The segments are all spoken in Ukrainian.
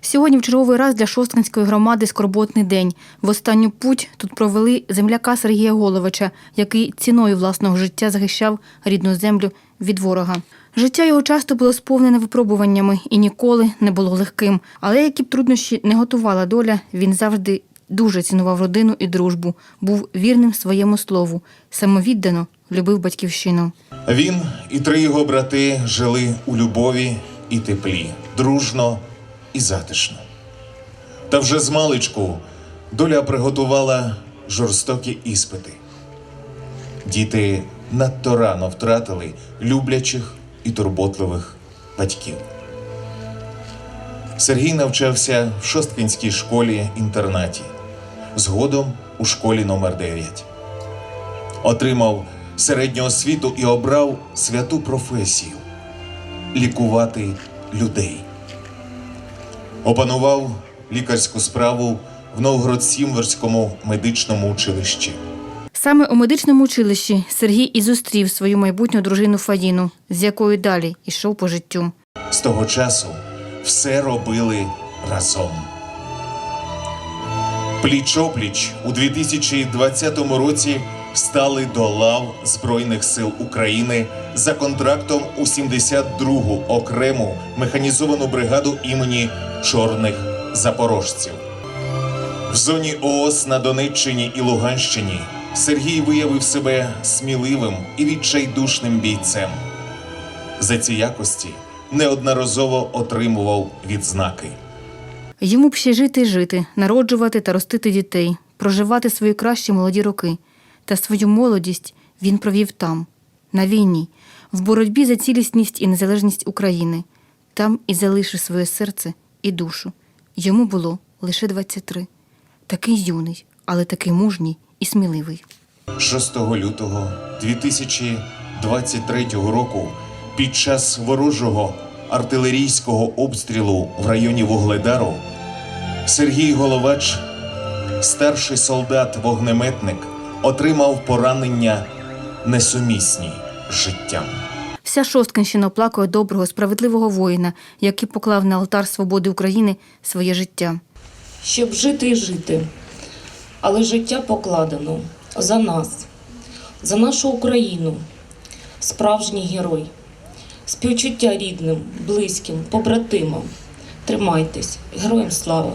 Сьогодні в черговий раз для Шосткинської громади скорботний день. В останню путь тут провели земляка Сергія Головича, який ціною власного життя захищав рідну землю від ворога. Життя його часто було сповнене випробуваннями і ніколи не було легким. Але які б труднощі не готувала доля, він завжди дуже цінував родину і дружбу, був вірним своєму слову, самовіддано любив батьківщину. Він і три його брати жили у любові і теплі, дружно і затишно. Та вже з доля приготувала жорстокі іспити. Діти надто рано втратили люблячих і турботливих батьків. Сергій навчався в Шосткинській школі-інтернаті, згодом у школі номер 9 отримав середню освіту і обрав святу професію лікувати людей. Опанував лікарську справу в Новгород-Сімверському медичному училищі. Саме у медичному училищі Сергій і зустрів свою майбутню дружину Фаїну, з якою далі йшов по життю. З того часу все робили разом. Пліч-опліч у 2020 році стали до лав Збройних сил України за контрактом у 72-гу окрему механізовану бригаду імені Чорних Запорожців. В зоні ООС на Донеччині і Луганщині Сергій виявив себе сміливим і відчайдушним бійцем. За ці якості неодноразово отримував відзнаки. Йому б ще жити і жити, народжувати та ростити дітей, проживати свої кращі молоді роки. Та свою молодість він провів там, на війні, в боротьбі за цілісність і незалежність України. Там і залишив своє серце і душу. Йому було лише 23. Такий юний, але такий мужній і сміливий. 6 лютого 2023 року під час ворожого артилерійського обстрілу в районі Вугледару Сергій Головач, старший солдат-вогнеметник, отримав поранення несумісні з життям. Вся Шосткинщина оплакує доброго, справедливого воїна, який поклав на алтар свободи України своє життя. щоб жити і жити. Але життя покладено за нас, за нашу Україну, справжній герой, співчуття рідним, близьким, побратимам. Тримайтесь, героям слава!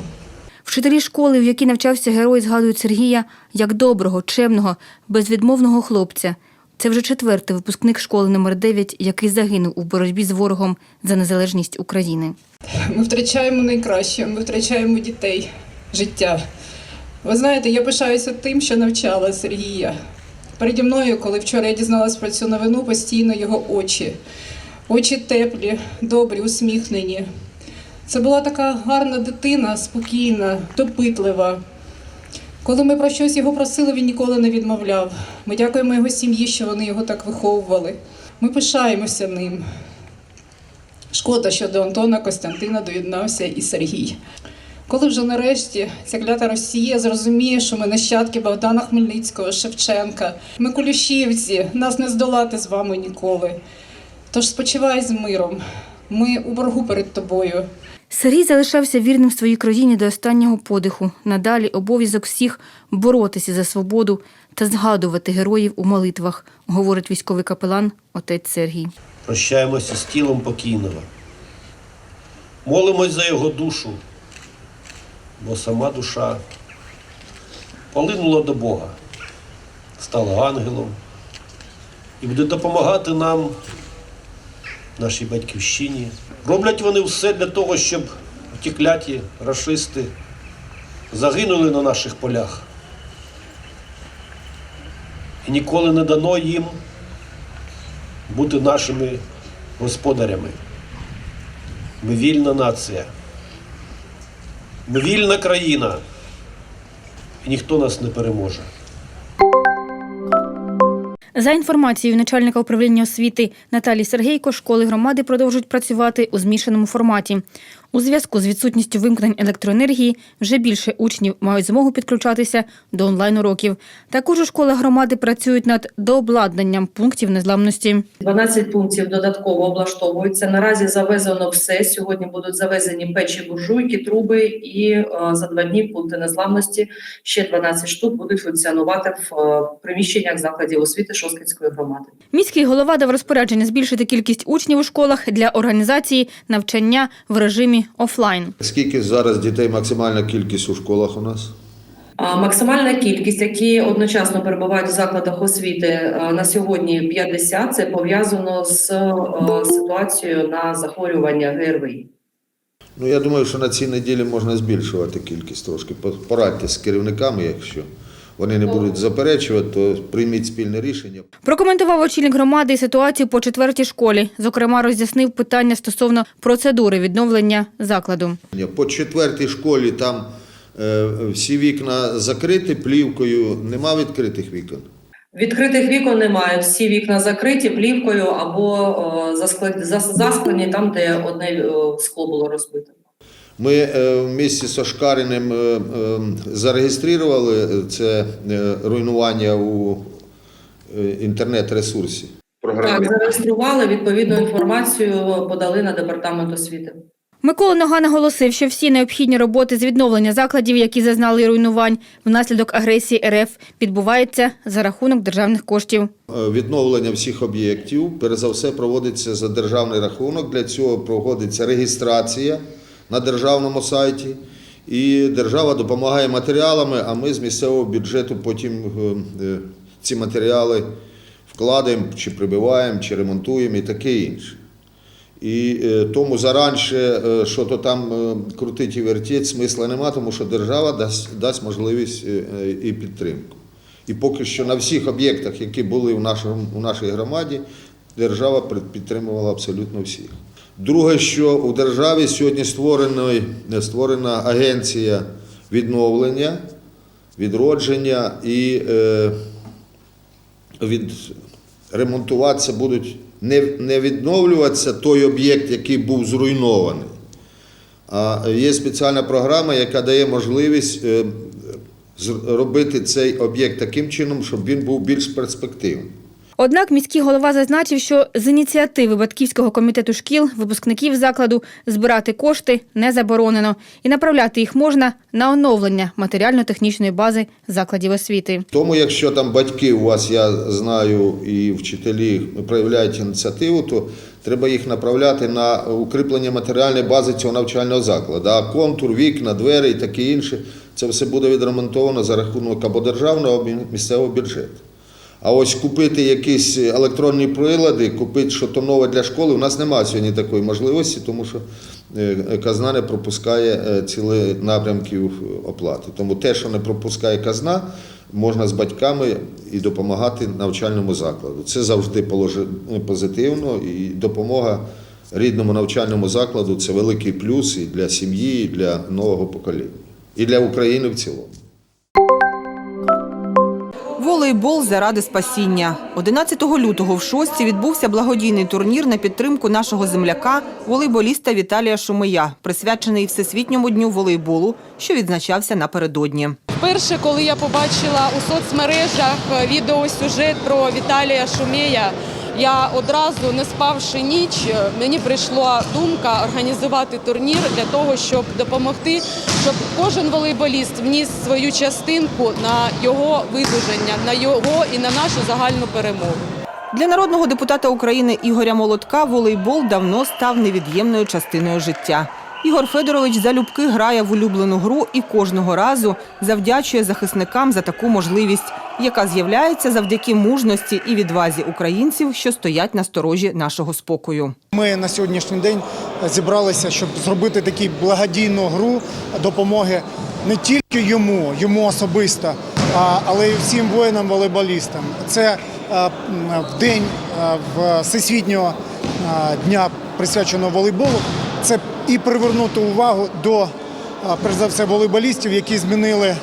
Вчителі школи, в якій навчався герой, згадують Сергія як доброго, чемного, безвідмовного хлопця. Це вже четвертий випускник школи номер 9 який загинув у боротьбі з ворогом за незалежність України. Ми втрачаємо найкраще, ми втрачаємо дітей, життя. Ви знаєте, я пишаюся тим, що навчала Сергія. Переді мною, коли вчора я дізналась про цю новину, постійно його очі. Очі теплі, добрі, усміхнені. Це була така гарна дитина, спокійна, допитлива. Коли ми про щось його просили, він ніколи не відмовляв. Ми дякуємо його сім'ї, що вони його так виховували. Ми пишаємося ним. Шкода, що до Антона Костянтина доєднався і Сергій. Коли вже нарешті ця клята Росія зрозуміє, що ми нащадки Богдана Хмельницького, Шевченка, ми кулішівці, нас не здолати з вами ніколи. Тож спочивай з миром. Ми у боргу перед тобою. Сергій залишався вірним своїй країні до останнього подиху. Надалі обов'язок всіх боротися за свободу та згадувати героїв у молитвах, говорить військовий капелан отець Сергій. Прощаємося з тілом покійного. Молимось за його душу, бо сама душа полинула до Бога, стала ангелом і буде допомагати нам, нашій батьківщині. Роблять вони все для того, щоб ті кляті рашисти загинули на наших полях. І ніколи не дано їм бути нашими господарями. Ми вільна нація. Ми вільна країна. І ніхто нас не переможе. За інформацією начальника управління освіти Наталії Сергійко, школи громади продовжують працювати у змішаному форматі. У зв'язку з відсутністю вимкнень електроенергії вже більше учнів мають змогу підключатися до онлайн-уроків. Також у школах громади працюють над дообладнанням пунктів незламності. 12 пунктів додатково облаштовуються. Наразі завезено все. Сьогодні будуть завезені печі, буржуйки, труби, і е, за два дні пункти незламності ще 12 штук будуть функціонувати в е, приміщеннях закладів освіти Шосткинської громади. Міський голова дав розпорядження збільшити кількість учнів у школах для організації навчання в режимі офлайн. Скільки зараз дітей максимальна кількість у школах у нас? Максимальна кількість, які одночасно перебувають в закладах освіти е, на сьогодні 50, це пов'язано з е, ситуацією на захворювання ГРВІ. Ну я думаю, що на цій неділі можна збільшувати кількість трошки. По- Порадьте з керівниками, якщо вони не будуть заперечувати, то прийміть спільне рішення. Прокоментував очільник громади і ситуацію по четвертій школі. Зокрема, роз'яснив питання стосовно процедури відновлення закладу. По четвертій школі там е, всі вікна закриті плівкою, нема відкритих вікон. Відкритих вікон немає. Всі вікна закриті плівкою або е, засклені там, де одне е, скло було розбите. Ми е, в місті з Ошкариним е, е, зареєстрували це е, руйнування у інтернет-ресурсі. Так, зареєстрували відповідну інформацію, подали на департамент освіти. Микола Нога наголосив, що всі необхідні роботи з відновлення закладів, які зазнали руйнувань внаслідок агресії РФ, відбуваються за рахунок державних коштів. Відновлення всіх об'єктів, перш за все, проводиться за державний рахунок. Для цього проводиться реєстрація на державному сайті. І держава допомагає матеріалами, а ми з місцевого бюджету потім е, е, ці матеріали вкладаємо, чи прибиваємо, чи ремонтуємо і таке інше. І е, тому заранше, що то там крутить і вертіть, смисла нема, тому що держава дасть, дасть можливість і підтримку. І поки що на всіх об'єктах, які були в, нашому, у нашій громаді, держава підтримувала абсолютно всіх. Друге, що у державі сьогодні створена, агенція відновлення, відродження і е, від, ремонтуватися будуть не, не відновлюватися той об'єкт, який був зруйнований. А є спеціальна програма, яка дає можливість е, зробити цей об'єкт таким чином, щоб він був більш перспективним. Однак міський голова зазначив, що з ініціативи батьківського комітету шкіл випускників закладу збирати кошти не заборонено і направляти їх можна на оновлення матеріально-технічної бази закладів освіти. Тому, якщо там батьки у вас, я знаю, і вчителі проявляють ініціативу, то треба їх направляти на укріплення матеріальної бази цього навчального закладу. А контур, вікна, двері і таке інше, це все буде відремонтовано за рахунок або державного, або місцевого бюджету. А ось купити якісь електронні прилади, купити щось нове для школи, у нас немає сьогодні такої можливості, тому що е, казна не пропускає е, цілі напрямків оплати. Тому те, що не пропускає казна, можна з батьками і допомагати навчальному закладу. Це завжди положи- позитивно і допомога рідному навчальному закладу це великий плюс і для сім'ї, і для нового покоління, і для України в цілому. Волейбол заради спасіння. 11 лютого в Шостці відбувся благодійний турнір на підтримку нашого земляка, волейболіста Віталія Шумия, присвячений Всесвітньому дню волейболу, що відзначався напередодні. Перше, коли я побачила у соцмережах відеосюжет про Віталія Шумєя, я одразу, не спавши ніч, мені прийшла думка організувати турнір для того, щоб допомогти, щоб кожен волейболіст вніс свою частинку на його видуження, на його і на нашу загальну перемогу. Для народного депутата України Ігоря Молотка волейбол давно став невід'ємною частиною життя. Ігор Федорович залюбки грає в улюблену гру і кожного разу завдячує захисникам за таку можливість, яка з'являється завдяки мужності і відвазі українців, що стоять на сторожі нашого спокою. Ми на сьогоднішній день зібралися, щоб зробити таку благодійну гру допомоги не тільки йому, йому особисто, але й всім воїнам-волейболістам. Це е, в день е, всесвітнього е, дня присвяченого волейболу. Це і привернути увагу до перш за все волейболістів, які змінили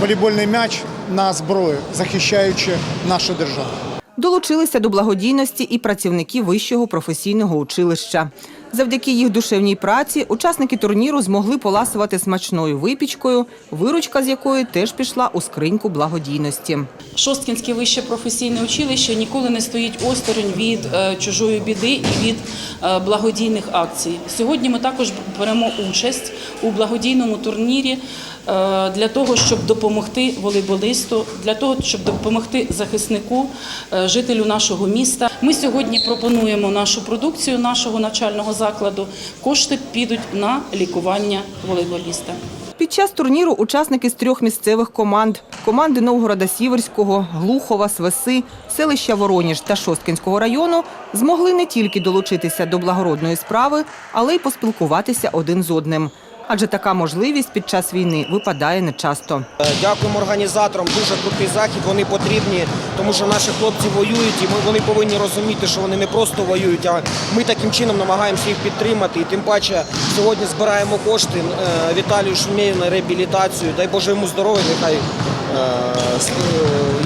волейбольний м'яч на зброю, захищаючи нашу державу. Долучилися до благодійності і працівники вищого професійного училища. Завдяки їх душевній праці учасники турніру змогли поласувати смачною випічкою, виручка з якої теж пішла у скриньку благодійності. Шосткінське вище професійне училище ніколи не стоїть осторонь від е, чужої біди і від е, благодійних акцій. Сьогодні ми також беремо участь у благодійному турнірі для того, щоб допомогти волейболисту, для того, щоб допомогти захиснику, е, жителю нашого міста. Ми сьогодні пропонуємо нашу продукцію нашого навчального закладу. Кошти підуть на лікування волейболіста. Під час турніру учасники з трьох місцевих команд команди Новгорода Сіверського, Глухова, Свеси, селища Вороніж та Шосткінського району змогли не тільки долучитися до благородної справи, але й поспілкуватися один з одним. Адже така можливість під час війни випадає нечасто. Е, Дякуємо організаторам. Дуже крутий захід. Вони потрібні, тому що наші хлопці воюють, і вони повинні розуміти, що вони не просто воюють, а ми таким чином намагаємося їх підтримати. І тим паче сьогодні збираємо кошти е, Віталію Шумєю на реабілітацію. Дай Боже йому здоров'я, нехай е,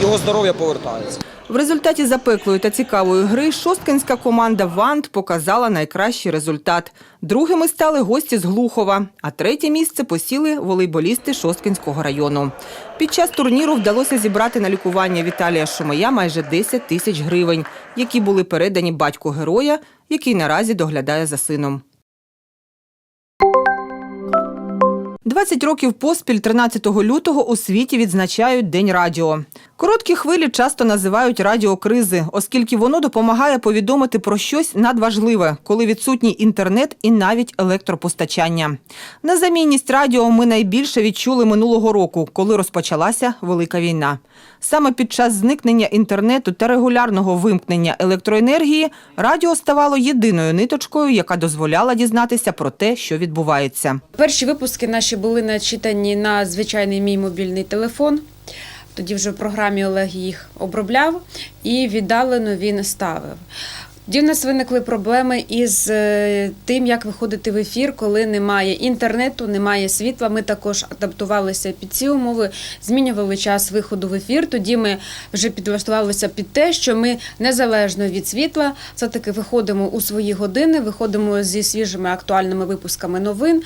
його здоров'я повертається. В результаті запеклої та цікавої гри шосткинська команда «Вант» показала найкращий результат. Другими стали гості з Глухова, а третє місце посіли волейболісти Шосткинського району. Під час турніру вдалося зібрати на лікування Віталія Шумая майже 10 тисяч гривень, які були передані батьку героя, який наразі доглядає за сином. 20 років поспіль 13 лютого у світі відзначають День радіо. Короткі хвилі часто називають радіокризи, оскільки воно допомагає повідомити про щось надважливе, коли відсутній інтернет і навіть електропостачання. Незамінність радіо ми найбільше відчули минулого року, коли розпочалася велика війна. Саме під час зникнення інтернету та регулярного вимкнення електроенергії радіо ставало єдиною ниточкою, яка дозволяла дізнатися про те, що відбувається. Перші випуски наші були начитані на звичайний мій мобільний телефон. Тоді вже в програмі Олег їх обробляв і віддалено він ставив. Тоді в нас виникли проблеми із е, тим, як виходити в ефір, коли немає інтернету, немає світла. Ми також адаптувалися під ці умови, змінювали час виходу в ефір. Тоді ми вже підлаштувалися під те, що ми незалежно від світла, все таки виходимо у свої години, виходимо зі свіжими актуальними випусками новин.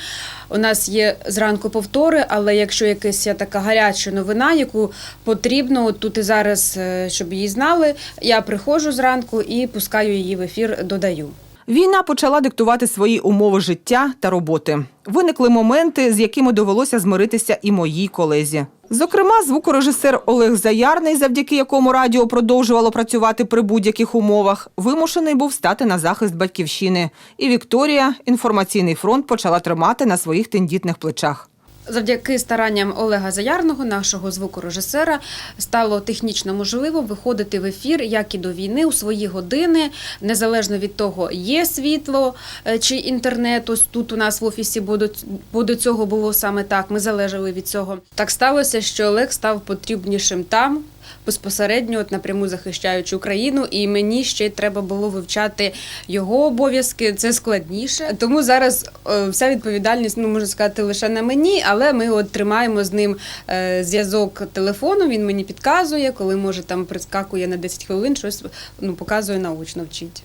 У нас є зранку повтори, але якщо якась є така гаряча новина, яку потрібно тут і зараз, е, щоб її знали, я приходжу зранку і пускаю її в ефір, додаю. Війна почала диктувати свої умови життя та роботи. Виникли моменти, з якими довелося змиритися і моїй колезі. Зокрема, звукорежисер Олег Заярний, завдяки якому радіо продовжувало працювати при будь-яких умовах, вимушений був стати на захист батьківщини. І Вікторія інформаційний фронт почала тримати на своїх тендітних плечах. Завдяки старанням Олега Заярного, нашого звукорежисера, стало технічно можливо виходити в ефір, як і до війни, у свої години, незалежно від того, є світло е, чи інтернет. Ось тут у нас в офісі, бо до цього було саме так. Ми залежали від цього. Так сталося, що Олег став потрібнішим там. Безпосередньо от напряму захищаючи Україну, і мені ще треба було вивчати його обов'язки. Це складніше. Тому зараз е, вся відповідальність, ну можна сказати, лише на мені, але ми от тримаємо з ним е, зв'язок телефоном. Він мені підказує, коли може там прискакує на 10 хвилин, щось ну показує научно вчить.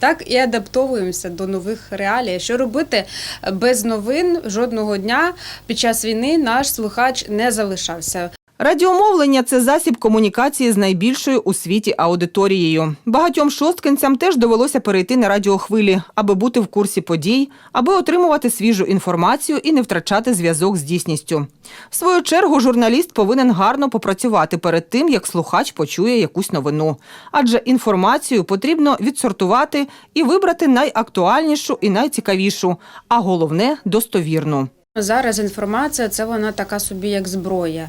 Так і адаптовуємося до нових реалій. Що робити без новин жодного дня під час війни наш слухач не залишався. Радіомовлення це засіб комунікації з найбільшою у світі аудиторією. Багатьом шосткинцям теж довелося перейти на радіохвилі, аби бути в курсі подій, аби отримувати свіжу інформацію і не втрачати зв'язок з дійсністю. В свою чергу журналіст повинен гарно попрацювати перед тим, як слухач почує якусь новину. Адже інформацію потрібно відсортувати і вибрати найактуальнішу і найцікавішу, а головне достовірну. Зараз інформація це вона така собі як зброя,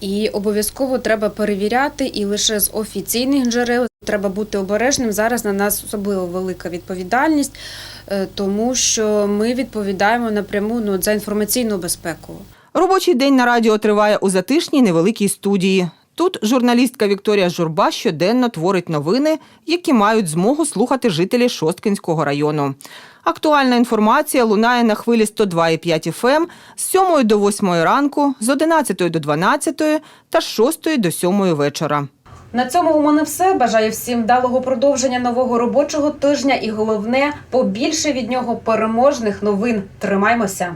і обов'язково треба перевіряти і лише з офіційних джерел треба бути обережним. Зараз на нас особливо велика відповідальність, е, тому що ми відповідаємо напряму ну, за інформаційну безпеку. Робочий день на радіо триває у затишній невеликій студії. Тут журналістка Вікторія Журба щоденно творить новини, які мають змогу слухати жителі Шосткинського району. Актуальна інформація лунає на хвилі 102,5 FM з 7 до 8 ранку, з 11 до 12 та з 6 до 7 вечора. На цьому у мене все. Бажаю всім вдалого продовження нового робочого тижня і головне побільше від нього переможних новин. Тримаймося.